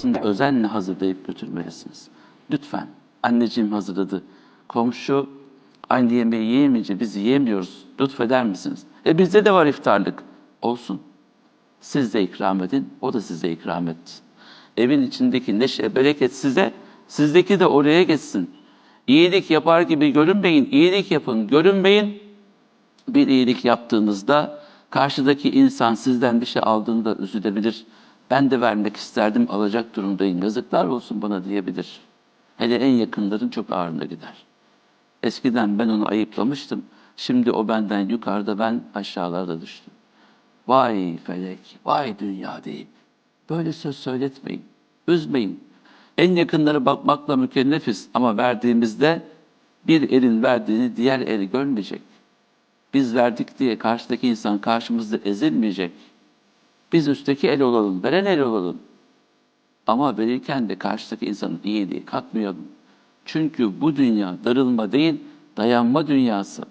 sofrasını özenle hazırlayıp götürmelisiniz. Lütfen. Anneciğim hazırladı. Komşu aynı yemeği yiyemeyince biz yiyemiyoruz. Lütfeder misiniz? E bizde de var iftarlık. Olsun. Siz de ikram edin, o da size ikram etsin. Evin içindeki neşe, bereket size, sizdeki de oraya geçsin. İyilik yapar gibi görünmeyin, iyilik yapın, görünmeyin. Bir iyilik yaptığınızda karşıdaki insan sizden bir şey aldığında üzülebilir. Ben de vermek isterdim, alacak durumdayım, yazıklar olsun bana diyebilir. Hele en yakınların çok ağrına gider. Eskiden ben onu ayıplamıştım, şimdi o benden yukarıda, ben aşağılarda düştüm. Vay felek, vay dünya deyip böyle söz söyletmeyin, üzmeyin. En yakınları bakmakla mükellefiz ama verdiğimizde bir elin verdiğini diğer el görmeyecek. Biz verdik diye karşıdaki insan karşımızda ezilmeyecek. Biz üstteki el olalım, veren el olalım. Ama verirken de karşıdaki insanın iyiliği katmayalım. Çünkü bu dünya darılma değil, dayanma dünyası.